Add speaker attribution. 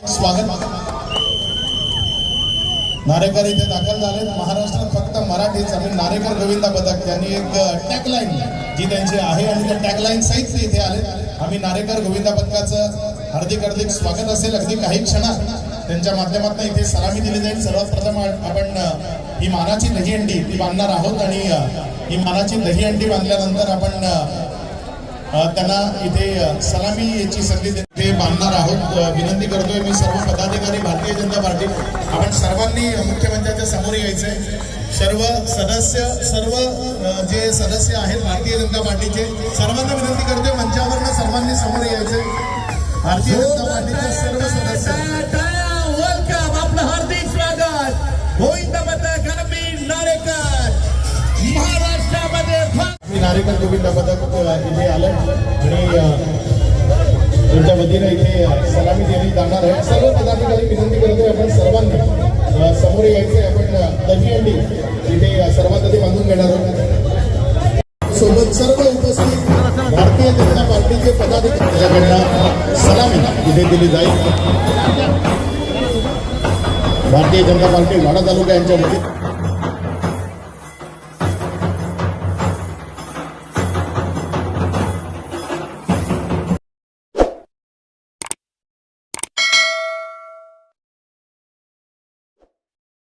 Speaker 1: स्वागत. नारेकर इथे दाखल झाले महाराष्ट्रात फक्त मराठीच आणि नारेकर गोविंदा पदक. यांनी एक टॅगलाईन जी त्यांची आहे आणि त्या टॅगलाईन सहित ते इथे आले आम्ही नारेकर गोविंदा पदकाचं हार्दिक हार्दिक स्वागत असेल. अगदी काही क्षणात त्यांच्या माध्यमातून इथे सलामी दिली जाईल. सर्वात प्रथम आपण ही मानाची दहीहंडी ती बांधणार आहोत आणि ही मानाची दहीहंडी बांधल्यानंतर आपण त्यांना इथे सलामी याची संधी ते बांधणार आहोत. विनंती करतोय मी सर्व पदाधिकारी भारतीय जनता पार्टी आपण सर्वांनी मुख्यमंत्र्याच्या समोर यायचंय. सर्व सदस्य सर्व जे सदस्य आहेत भारतीय जनता पार्टीचे सर्वांना विनंती करतोय मंचावरनं सर्वांनी समोर यायचंय. भारतीय जनता पार्टीचे सर्व सदस्य.
Speaker 2: वेलकम आपलं हार्दिक स्वागत. गोविंद पथक आम्ही नारेकर. महाराष्ट्रामध्ये
Speaker 1: गोविंद पदक इथे आलं आणि यांच्या तुमच्या वतीनं इथे सलामी दिली जाणार आहे. सर्व पदाधिकारी विनंती करतोय आपण सर्वांनी समोर यायचंय आपण दहीहंडी इथे सर्वात आधी बांधून घेणार आहोत. सोबत सर्व उपस्थित भारतीय जनता पार्टीचे पदाधिकारी सलामी इथे दिली जाईल. भारतीय जनता पार्टी वाडा तालुका यांच्या वतीनं